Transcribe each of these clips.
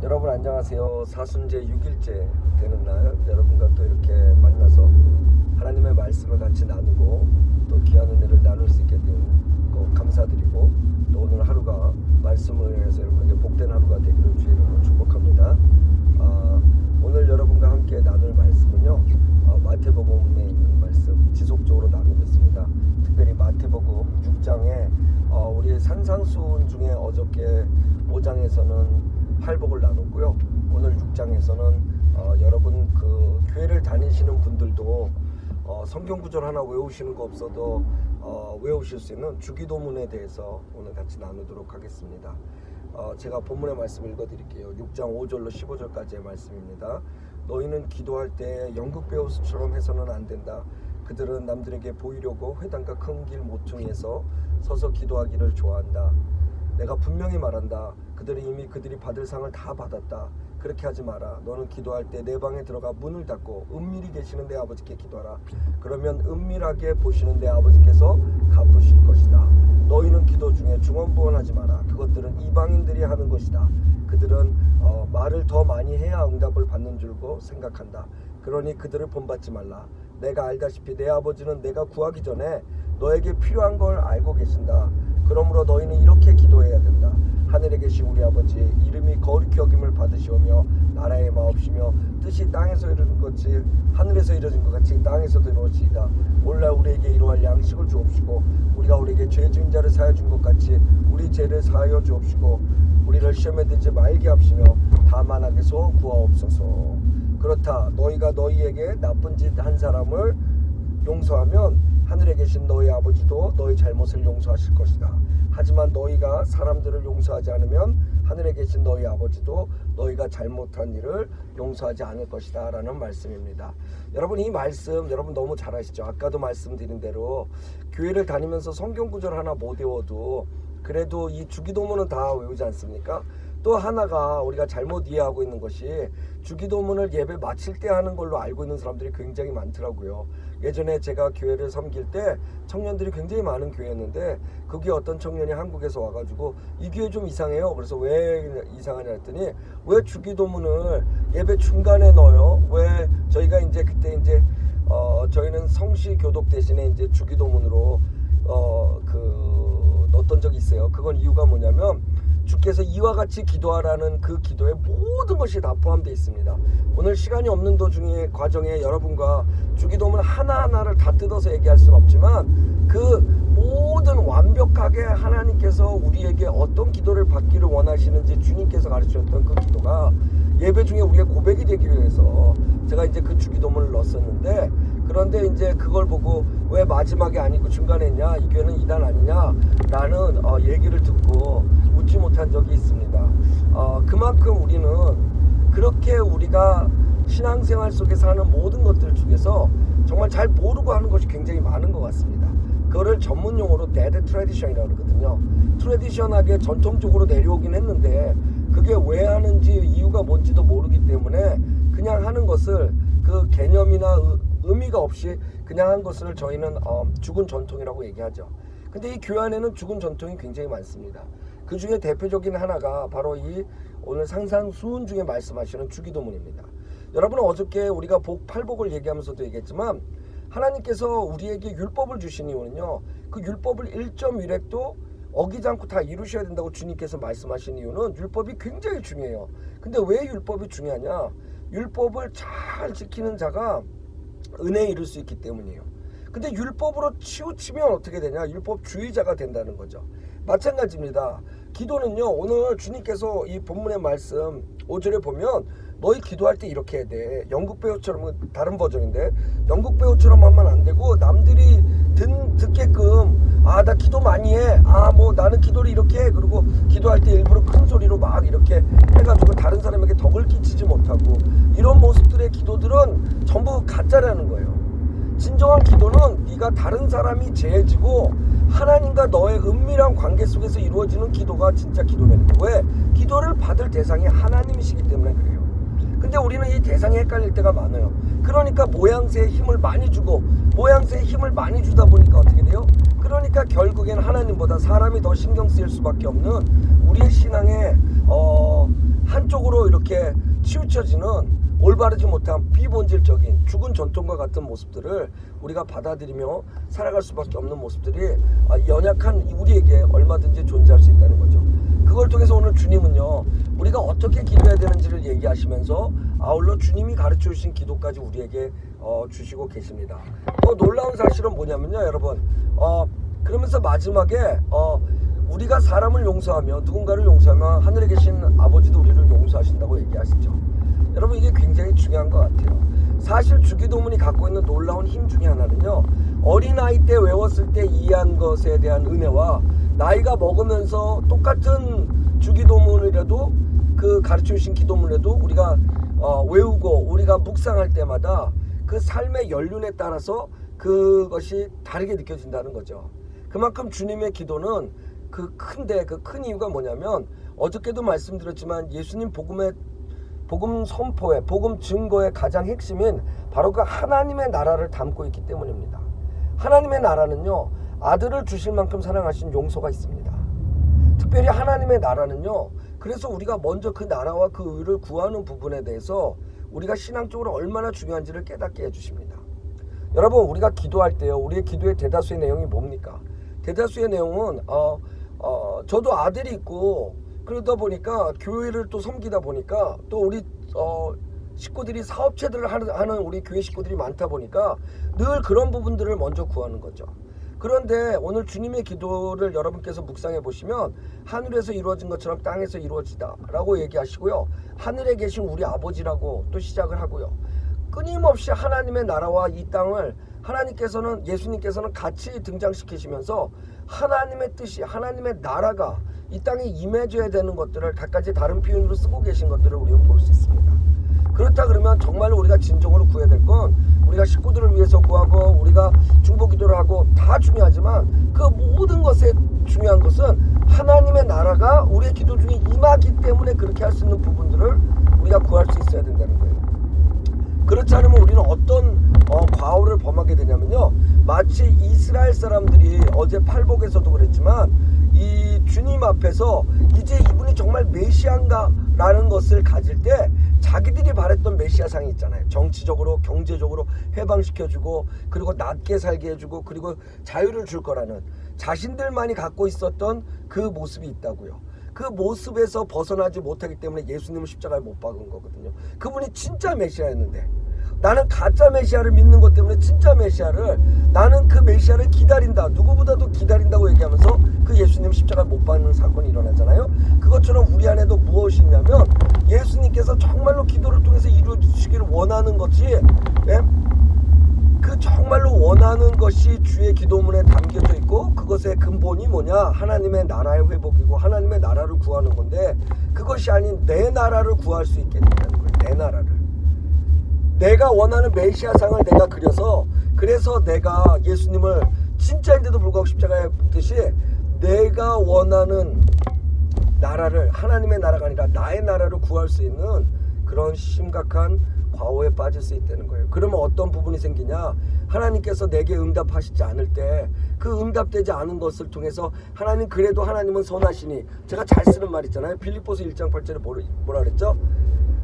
여러분 안녕하세요. 사순제 6일째 되는 날 여러분과 또 이렇게 만나서 하나님의 말씀을 같이 나누고 또 귀한 은혜를 나눌 수 있게 된거 감사드리고 또 오늘 하루가 말씀을 인해서 여러분에게 복된 하루가 되기를 주의 이름으로 축복합니다. 아, 오늘 여러분과 함께 나눌 말씀은요. 어, 마태복음에 있는 말씀 지속적으로 나누겠습니다. 특별히 마태복음 6장에 어, 우리 산상수훈 중에 어저께 5장에서는 팔복을 나눴고요. 오늘 6장에서는 어, 여러분 그 교회를 다니시는 분들도 어, 성경 구절 하나 외우시는 거 없어도 어, 외우실 수 있는 주기도문에 대해서 오늘 같이 나누도록 하겠습니다. 어, 제가 본문의 말씀 읽어드릴게요. 6장 5절로 15절까지의 말씀입니다. 너희는 기도할 때 연극 배우처럼 해서는 안 된다. 그들은 남들에게 보이려고 회당과 큰 길 모퉁이에서 서서 기도하기를 좋아한다. 내가 분명히 말한다. 그들이 이미 그들이 받을 상을 다 받았다. 그렇게 하지 마라. 너는 기도할 때 내 방에 들어가 문을 닫고 은밀히 계시는 내 아버지께 기도하라. 그러면 은밀하게 보시는 내 아버지께서 갚으실 것이다. 너희는 기도 중에 중언부언하지 마라. 그것들은 이방인들이 하는 것이다. 그들은 어, 말을 더 많이 해야 응답을 받는 줄고 생각한다. 그러니 그들을 본받지 말라. 내가 알다시피 내 아버지는 내가 구하기 전에 너에게 필요한 걸 알고 계신다. 그러므로 너희는 이렇게 기도해야 된다. 하늘에 계신 우리 아버지 이름이 거룩히 여김을 받으시오며 나라의 마옵시며 뜻이 땅에서 이루어진 것이 하늘에서 이루어진 것 같이 땅에서도 이루어지이다. 오늘날 우리에게 이러할 양식을 주옵시고 우리가 우리에게 죄 지은 자를 사하여 준 것 같이 우리 죄를 사하여 주옵시고 우리를 시험에 들지 말게 합시며 다만 악에서 구하옵소서. 그렇다 너희가 너희에게 나쁜 짓 한 사람을 용서하면 하늘에 계신 너희 아버지도 너희 잘못을 용서하실 것이다. 하지만 너희가 사람들을 용서하지 않으면 하늘에 계신 너희 아버지도 너희가 잘못한 일을 용서하지 않을 것이다. 라는 말씀입니다. 여러분 이 말씀 여러분 너무 잘 아시죠? 아까도 말씀드린 대로 교회를 다니면서 성경 구절 하나 못 외워도 그래도 이 주기도문은 다 외우지 않습니까? 또 하나가 우리가 잘못 이해하고 있는 것이 주기도문을 예배 마칠 때 하는 걸로 알고 있는 사람들이 굉장히 많더라고요. 예전에 제가 교회를 섬길 때 청년들이 굉장히 많은 교회였는데 그게 어떤 청년이 한국에서 와가지고 이 교회 좀 이상해요. 그래서 왜 이상하냐 했더니 왜 주기도문을 예배 중간에 넣어요? 왜 저희가 이제 그때 이제 어 저희는 성시 교독 대신에 이제 주기도문으로 어그 넣었던 적이 있어요. 그건 이유가 뭐냐면 주께서 이와 같이 기도하라는 그 기도에 모든 것이 다 포함되어 있습니다. 오늘 시간이 없는 도중에 과정에 여러분과 주기도문 하나하나를 다 뜯어서 얘기할 수는 없지만 그 모든 완벽하게 하나님께서 우리에게 어떤 기도를 받기를 원하시는지 주님께서 가르치셨던 그 기도가 예배 중에 우리의 고백이 되기 위해서 제가 이제 그 주기도문을 넣었었는데 그런데 이제 그걸 보고 왜 마지막에 아니고 중간에 했냐 이 교회는 이단 아니냐 라는 어, 얘기를 듣고 적이 있습니다. 어, 그만큼 우리는 그렇게 우리가 신앙생활 속에서 하는 모든 것들 중에서 정말 잘 모르고 하는 것이 굉장히 많은 것 같습니다. 그거를 전문 용어로 데드 트레디션이라고 그러거든요. 트레디션하게 전통적으로 내려오긴 했는데 그게 왜 하는지 이유가 뭔지도 모르기 때문에 그냥 하는 것을 그 개념이나 의- 의미가 없이 그냥 한 것을 저희는 어, 죽은 전통이라고 얘기하죠. 근데 이 교회 안에는 죽은 전통이 굉장히 많습니다. 그 중에 대표적인 하나가 바로 이 오늘 상상 수훈 중에 말씀하시는 주기도문입니다. 여러분은 어저께 우리가 복 팔복을 얘기하면서도 얘기했지만 하나님께서 우리에게 율법을 주신 이유는요. 그 율법을 1.1획도 어기지 않고 다 이루셔야 된다고 주님께서 말씀하신 이유는 율법이 굉장히 중요해요. 근데 왜 율법이 중요하냐? 율법을 잘 지키는 자가 은혜에 이룰 수 있기 때문이에요. 근데 율법으로 치우치면 어떻게 되냐? 율법주의자가 된다는 거죠. 마찬가지입니다. 기도는요, 오늘 주님께서 이 본문의 말씀 5절에 보면 너희 기도할 때 이렇게 해야 돼. 연극 배우처럼 다른 버전인데 연극 배우처럼 하면 안 되고 남들이 듣, 듣게끔 아 나 기도 많이 해. 아 뭐 나는 기도를 이렇게 해. 그리고 기도할 때 일부러 큰 소리로 막 이렇게 해가지고 다른 사람에게 덕을 끼치지 못하고 이런 모습들의 기도들은 전부 가짜라는 거예요. 진정한 기도는 네가 다른 사람이 죄지고 하나님과 너의 은밀한 관계 속에서 이루어지는 기도가 진짜 기도라는 거예요. 왜? 기도를 받을 대상이 하나님이시기 때문에 그래요. 근데 우리는 이 대상이 헷갈릴 때가 많아요. 그러니까 모양새에 힘을 많이 주고 모양새에 힘을 많이 주다 보니까 어떻게 돼요? 그러니까 결국엔 하나님보다 사람이 더 신경 쓰일 수밖에 없는 우리의 신앙의 어 한쪽으로 이렇게 치우쳐지는 올바르지 못한 비본질적인 죽은 전통과 같은 모습들을 우리가 받아들이며 살아갈 수밖에 없는 모습들이 아, 연약한 우리에게 얼마든지 존재할 수 있다는 거죠. 그걸 통해서 오늘 주님은요 우리가 어떻게 기도해야 되는지를 얘기하시면서 아울러 주님이 가르쳐 주신 기도까지 우리에게 어, 주시고 계십니다. 또 놀라운 사실은 뭐냐면요 여러분 어, 그러면서 마지막에 어, 우리가 사람을 용서하며 누군가를 용서하면 하늘에 계신 아버지도 우리를 용서하신다고 얘기하시죠. 여러분 이게 굉장히 중요한 것 같아요. 사실 주기도문이 갖고 있는 놀라운 힘 중에 하나는요. 어린아이 때 외웠을 때 이해한 것에 대한 은혜와 나이가 먹으면서 똑같은 주기도문이라도 그 가르쳐 주신 기도문에도 우리가 어, 외우고 우리가 묵상할 때마다 그 삶의 연륜에 따라서 그것이 다르게 느껴진다는 거죠. 그만큼 주님의 기도는 그 큰데 그 큰 이유가 뭐냐면 어저께도 말씀드렸지만 예수님 복음의 복음 선포의 복음 증거의 가장 핵심인 바로 그 하나님의 나라를 담고 있기 때문입니다. 하나님의 나라는요 아들을 주실 만큼 사랑하신 용서가 있습니다. 특별히 하나님의 나라는요 그래서 우리가 먼저 그 나라와 그 의를 구하는 부분에 대해서 우리가 신앙적으로 얼마나 중요한지를 깨닫게 해 주십니다. 여러분 우리가 기도할 때요 우리의 기도의 대다수의 내용이 뭡니까? 대다수의 내용은 어, 어 저도 아들이 있고 그러다 보니까 교회를 또 섬기다 보니까 또 우리 어 식구들이 사업체들을 하는, 우리 교회 식구들이 많다 보니까 늘 그런 부분들을 먼저 구하는 거죠. 그런데 오늘 주님의 기도를 여러분께서 묵상해 보시면 하늘에서 이루어진 것처럼 땅에서 이루어지다라고 얘기하시고요. 하늘에 계신 우리 아버지라고 또 시작을 하고요. 끊임없이 하나님의 나라와 이 땅을 하나님께서는 예수님께서는 같이 등장시키시면서 하나님의 뜻이 하나님의 나라가 이 땅에 임해져야 되는 것들을 각가지 다른 표현으로 쓰고 계신 것들을 우리는 볼 수 있습니다. 그렇다 그러면 정말로 우리가 진정으로 구해야 될 건 우리가 식구들을 위해서 구하고 우리가 중보 기도를 하고 다 중요하지만 그 모든 것에 중요한 것은 하나님의 나라가 우리의 기도 중에 임하기 때문에 그렇게 할 수 있는 부분들을 우리가 구할 수 있어야 된다는 거예요. 그렇지 않으면 우리는 어떤 어, 과오를 범하게 되냐면요. 마치 이스라엘 사람들이 어제 팔복에서도 그랬지만 이 주님 앞에서 이제 이분이 정말 메시아인가라는 것을 가질 때 자기들이 바랬던 메시아상이 있잖아요. 정치적으로, 경제적으로 해방시켜주고 그리고 낫게 살게 해주고 그리고 자유를 줄 거라는 자신들만이 갖고 있었던 그 모습이 있다고요. 그 모습에서 벗어나지 못하기 때문에 예수님을 십자가에 못 박은 거거든요. 그분이 진짜 메시아였는데 나는 가짜 메시아를 믿는 것 때문에 진짜 메시아를 나는 그 메시아를 기다린다. 누구보다도 기다린다고 얘기하면서 그 예수님 십자가 못 박는 사건이 일어나잖아요. 그것처럼 우리 안에도 무엇이 있냐면 예수님께서 정말로 기도를 통해서 이루어지기를 원하는 것이 예? 원하는 것이 주의 기도문에 담겨져 있고 그것의 근본이 뭐냐? 하나님의 나라의 회복이고 하나님의 나라를 구하는 건데 그것이 아닌 내 나라를 구할 수 있게 된다는 거예요. 내 나라를. 내가 원하는 메시아상을 내가 그려서 그래서 내가 예수님을 진짜인데도 불구하고 십자가에 붙듯이 내가 원하는 나라를 하나님의 나라가 아니라 나의 나라를 구할 수 있는 그런 심각한 과오에 빠질 수 있다는 거예요. 그러면 어떤 부분이 생기냐? 하나님께서 내게 응답하시지 않을 때 그 응답되지 않은 것을 통해서 하나님 그래도 하나님은 선하시니 제가 잘 쓰는 말 있잖아요. 빌립보서 1장 8절에 뭐라 그랬죠?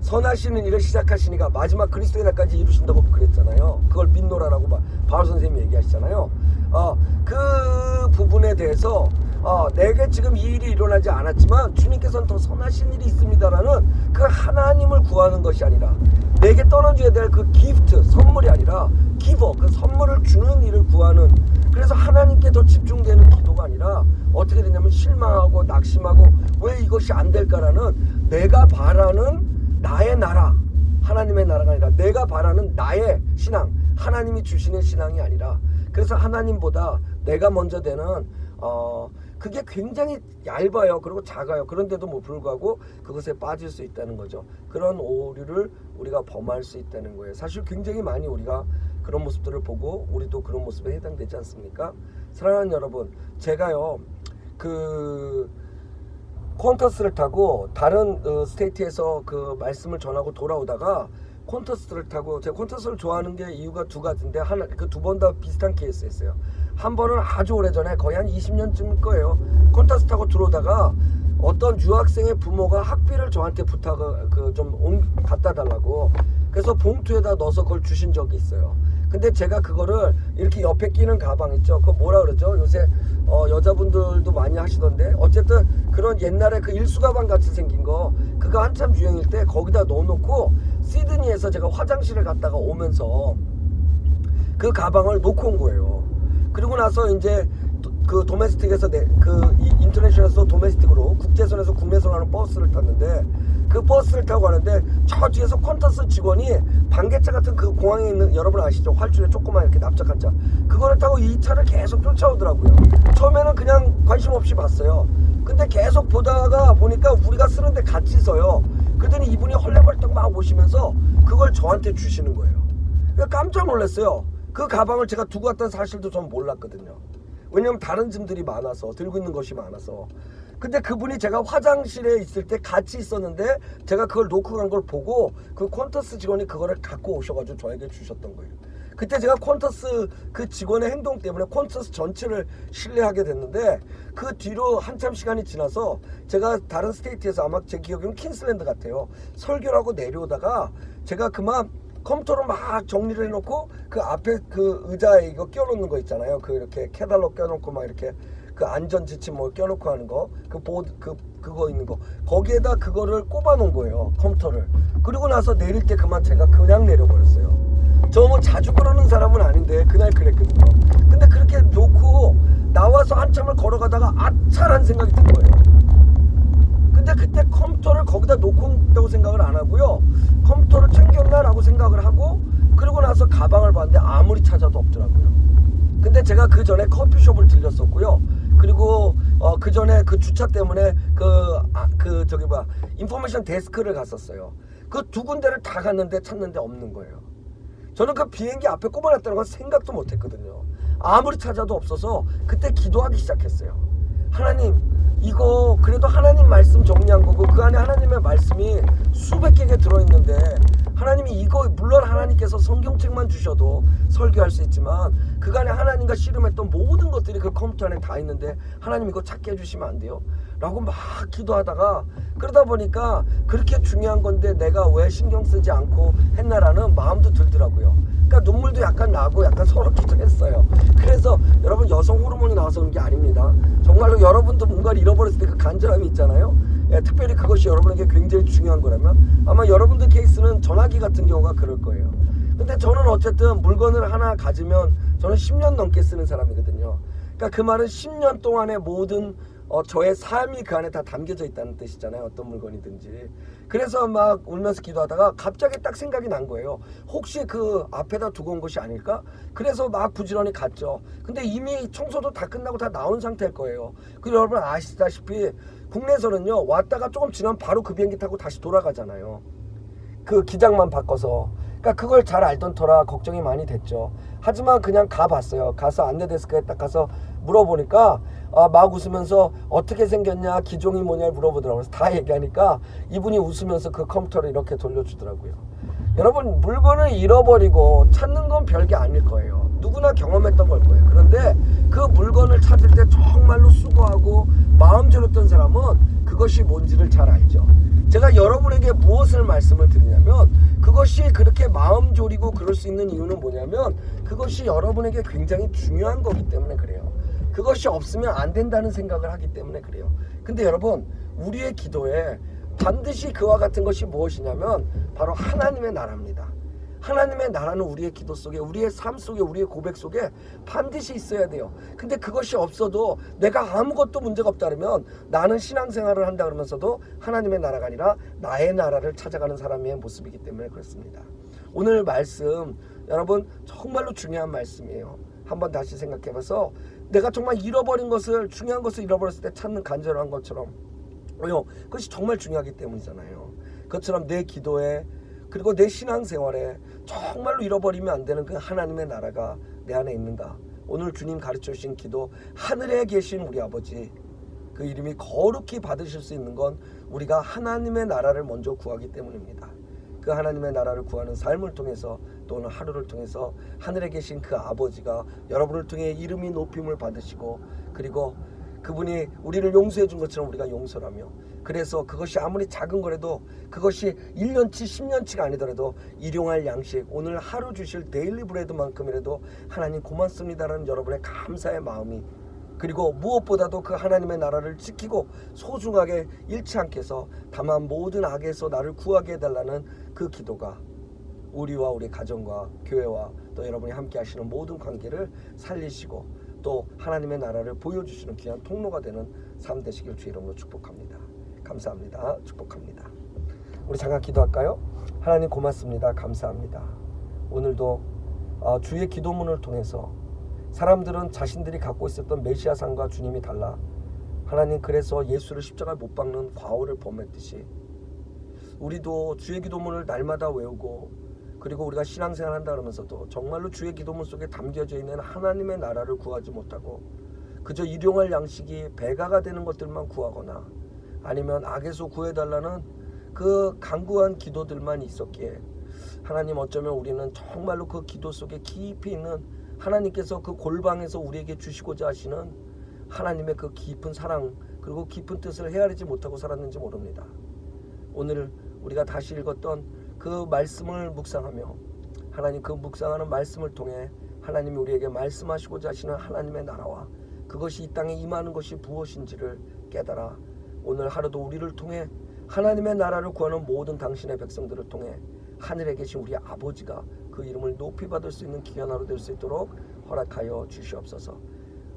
선하시는 일을 시작하시니까 마지막 그리스도의 날까지 이루신다고 그랬잖아요. 그걸 믿노라라고 바울 선생님이 얘기하시잖아요. 어, 그 부분에 대해서 어, 내게 지금 이 일이 일어나지 않았지만 주님께서는 더 선하신 일이 있습니다라는 그 하나님을 구하는 것이 아니라 내게 떨어져야 될그 기프트 선물이 아니라 기버 그 선물을 주는 일을 구하는. 그래서 하나님께 더 집중되는 기도가 아니라 어떻게 되냐면 실망하고 낙심하고 왜 이것이 안 될까라는 내가 바라는 나의 나라 하나님의 나라가 아니라 내가 바라는 나의 신앙 하나님이 주시는 신앙이 아니라 그래서 하나님보다 내가 먼저 되는 어 그게 굉장히 얇아요. 그리고 작아요. 그런데도 뭐 불구하고 그것에 빠질 수 있다는 거죠. 그런 오류를 우리가 범할 수 있다는 거예요. 사실 굉장히 많이 우리가 그런 모습들을 보고 우리도 그런 모습에 해당되지 않습니까? 사랑하는 여러분, 제가요 그 콘터스를 타고 다른 어, 스테이트에서 그 말씀을 전하고 돌아오다가 콘터스를 타고 제가 콘터스를 좋아하는 게 이유가 두 가지인데 하나 그 두 번 다 비슷한 케이스였어요. 한 번은 아주 오래전에 거의 한 20년쯤일 거예요. 콘터스 타고 들어오다가 어떤 유학생의 부모가 학비를 저한테 부탁을 그 좀 갖다 달라고 그래서 봉투에다 넣어서 그걸 주신 적이 있어요. 근데 제가 그거를 이렇게 옆에 끼는 가방 있죠. 그거 뭐라 그러죠? 요새 어, 여자분들도 많이 하시던데 어쨌든 그런 옛날에 그 일수 가방 같이 생긴 거 그거 한참 유행일 때 거기다 넣어놓고 시드니에서 제가 화장실을 갔다가 오면서 그 가방을 놓고 온 거예요. 그리고 나서 이제 도- 그 도메스틱에서 내, 그 이- 인터내셔널에서 도메스틱으로 국제선에서 국내선 하는 버스를 탔는데 그 버스를 타고 가는데 저 뒤에서 퀀터스 직원이 반개차 같은 그 공항에 있는 여러분 아시죠? 활주에 조그만 이렇게 납작한 차 그거를 타고 이 차를 계속 쫓아오더라고요. 처음에는 그냥 관심 없이 봤어요. 근데 계속 보다가 보니까 우리가 쓰는데 같이 서요. 그러더니 이분이 헐레벌떡 막 오시면서 그걸 저한테 주시는 거예요. 그러니까 깜짝 놀랐어요. 그 가방을 제가 두고 왔다는 사실도 전 몰랐거든요. 왜냐면 다른 짐들이 많아서 들고 있는 것이 많아서. 근데 그분이 제가 화장실에 있을 때 같이 있었는데 제가 그걸 놓고 간 걸 보고 그 퀀터스 직원이 그거를 갖고 오셔가지고 저에게 주셨던 거예요. 그때 제가 퀀터스 그 직원의 행동 때문에 퀀터스 전체를 신뢰하게 됐는데 그 뒤로 한참 시간이 지나서 제가 다른 스테이트에서 아마 제 기억에는 킨슬랜드 같아요. 설교를 하고 내려오다가 제가 그만 컴퓨터로 막 정리를 해놓고 그 앞에 그 의자에 이거 껴놓는 거 있잖아요. 그 이렇게 캐달로 껴놓고 막 이렇게 그 안전 지침 뭐 껴놓고 하는 거, 그 보드 그 그거 있는 거 거기에다 그거를 꼽아놓은 거예요 컴퓨터를. 그리고 나서 내릴 때 그만 제가 그냥 내려버렸어요. 저 뭐 자주 그러는 사람은 아닌데 그날 그랬거든요. 근데 그렇게 놓고 나와서 한참을 걸어가다가 아차란 생각이 든 거예요. 근데 그때 컴퓨터를 거기다 놓고 온다고 생각을 안 하고요. 컴퓨터를 챙 겼나라고 생각을 하고 그러고 나서 가방을 봤는데 아무리 찾아도 없더라고요. 근데 제가 그 전에 커피숍을 들렸었고요. 그리고 어, 그 전에 그 주차 때문에 그, 아, 그 저기 뭐야 인포메이션 데스크를 갔었어요. 그 두 군데를 다 갔는데 찾는데 없는 거예요. 저는 그 비행기 앞에 꼽아놨다는 건 생각도 못했거든요. 아무리 찾아도 없어서 그때 기도하기 시작했어요. 하나님, 이거 그래도 하나님 말씀 정리한 거고 하나님께서 성경책만 주셔도 설교할 수 있지만 그간에 하나님과 씨름했던 모든 것들이 그 컴퓨터 안에 다 있는데 하나님 이거 찾게 해주시면 안 돼요? 라고 막 기도하다가 그러다 보니까 그렇게 중요한 건데 내가 왜 신경 쓰지 않고 했나라는 마음도 들더라고요. 그러니까 눈물도 약간 나고 약간 서럽기도 했어요. 그래서 여러분 여성 호르몬이 나와서 그런 게 아닙니다. 정말로 여러분도 뭔가를 잃어버렸을 때 그 간절함이 있잖아요. 예, 특별히 그것이 여러분에게 굉장히 중요한 거라면 아마 여러분들 케이스는 전화기 같은 경우가 그럴 거예요. 근데 저는 어쨌든 물건을 하나 가지면 저는 10년 넘게 쓰는 사람이거든요. 그러니까 그 말은 10년 동안의 모든 어, 저의 삶이 그 안에 다 담겨져 있다는 뜻이잖아요. 어떤 물건이든지. 그래서 막 울면서 기도하다가 갑자기 딱 생각이 난 거예요. 혹시 그 앞에다 두고 온 것이 아닐까? 그래서 막 부지런히 갔죠. 근데 이미 청소도 다 끝나고 다 나온 상태일 거예요. 그리고 여러분 아시다시피 국내에서는요 왔다가 조금 지나면 바로 그 비행기 타고 다시 돌아가잖아요. 그 기장만 바꿔서 그러니까 그걸 잘 알던 터라 걱정이 많이 됐죠. 하지만 그냥 가봤어요. 가서 안내 데스크에 딱 가서 물어보니까 아, 막 웃으면서 어떻게 생겼냐 기종이 뭐냐 물어보더라고요. 다 얘기하니까 이분이 웃으면서 그 컴퓨터를 이렇게 돌려주더라고요. 여러분 물건을 잃어버리고 찾는 건 별게 아닐 거예요. 누구나 경험했던 걸 거예요. 그런데 그 물건을 찾을 때 정말로 수고하고 마음 졸였던 사람은 그것이 뭔지를 잘 알죠. 제가 여러분에게 무엇을 말씀을 드리냐면 그것이 그렇게 마음 졸이고 그럴 수 있는 이유는 뭐냐면 그것이 여러분에게 굉장히 중요한 거기 때문에 그래요. 그것이 없으면 안 된다는 생각을 하기 때문에 그래요. 근데 여러분 우리의 기도에 반드시 그와 같은 것이 무엇이냐면 바로 하나님의 나라입니다. 하나님의 나라는 우리의 기도 속에 우리의 삶 속에 우리의 고백 속에 반드시 있어야 돼요. 근데 그것이 없어도 내가 아무것도 문제가 없다 그러면 나는 신앙생활을 한다 그러면서도 하나님의 나라가 아니라 나의 나라를 찾아가는 사람의 모습이기 때문에 그렇습니다. 오늘 말씀 여러분 정말로 중요한 말씀이에요. 한번 다시 생각해봐서 내가 정말 잃어버린 것을 중요한 것을 잃어버렸을 때 찾는 간절한 것처럼? 그것이 정말 중요하기 때문이잖아요. 그것처럼 내 기도에 그리고 내 신앙생활에 정말로 잃어버리면 안 되는 그 하나님의 나라가 내 안에 있는가. 오늘 주님 가르쳐 주신 기도 하늘에 계신 우리 아버지 그 이름이 거룩히 받으실 수 있는 건 우리가 하나님의 나라를 먼저 구하기 때문입니다. 그 하나님의 나라를 구하는 삶을 통해서 또 오늘 하루를 통해서 하늘에 계신 그 아버지가 여러분을 통해 이름이 높임을 받으시고 그리고 그분이 우리를 용서해 준 것처럼 우리가 용서하며 그래서 그것이 아무리 작은 거라도 그것이 1년치 10년치가 아니더라도 일용할 양식 오늘 하루 주실 데일리 브레드만큼이라도 하나님 고맙습니다라는 여러분의 감사의 마음이 그리고 무엇보다도 그 하나님의 나라를 지키고 소중하게 잃지 않게 해서 다만 모든 악에서 나를 구하게 해달라는 그 기도가 우리와 우리 가정과 교회와 또 여러분이 함께 하시는 모든 관계를 살리시고 또 하나님의 나라를 보여주시는 귀한 통로가 되는 삶 되시길 주 이름으로 축복합니다. 감사합니다. 축복합니다. 우리 잠깐 기도할까요? 하나님 고맙습니다. 감사합니다. 오늘도 어, 주의 기도문을 통해서 사람들은 자신들이 갖고 있었던 메시아상과 주님이 달라 하나님 그래서 예수를 십자가에 못 박는 과오를 범했듯이 우리도 주의 기도문을 날마다 외우고 그리고 우리가 신앙생활 한다 그러면서도 정말로 주의 기도문 속에 담겨져 있는 하나님의 나라를 구하지 못하고 그저 일용할 양식이 배가가 되는 것들만 구하거나 아니면 악에서 구해달라는 그 강구한 기도들만 있었기에 하나님 어쩌면 우리는 정말로 그 기도 속에 깊이 있는 하나님께서 그 골방에서 우리에게 주시고자 하시는 하나님의 그 깊은 사랑 그리고 깊은 뜻을 헤아리지 못하고 살았는지 모릅니다. 오늘 우리가 다시 읽었던 그 말씀을 묵상하며 하나님 그 묵상하는 말씀을 통해 하나님이 우리에게 말씀하시고자 하시는 하나님의 나라와 그것이 이 땅에 임하는 것이 무엇인지를 깨달아 오늘 하루도 우리를 통해 하나님의 나라를 구하는 모든 당신의 백성들을 통해 하늘에 계신 우리 아버지가 그 이름을 높이 받을 수 있는 귀한 하루 될 수 있도록 허락하여 주시옵소서.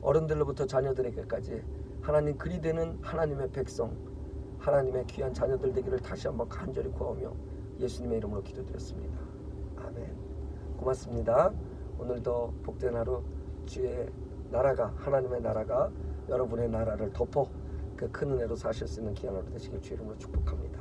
어른들로부터 자녀들에게까지 하나님 그리 되는 하나님의 백성, 하나님의 귀한 자녀들 되기를 다시 한번 간절히 구하며 예수님의 이름으로 기도드렸습니다. 아멘. 고맙습니다. 오늘도 복된 하루 주의 나라가 하나님의 나라가 여러분의 나라를 덮어 그 큰 은혜로 사실 수 있는 귀한 하루 되시길 주 이름으로 축복합니다.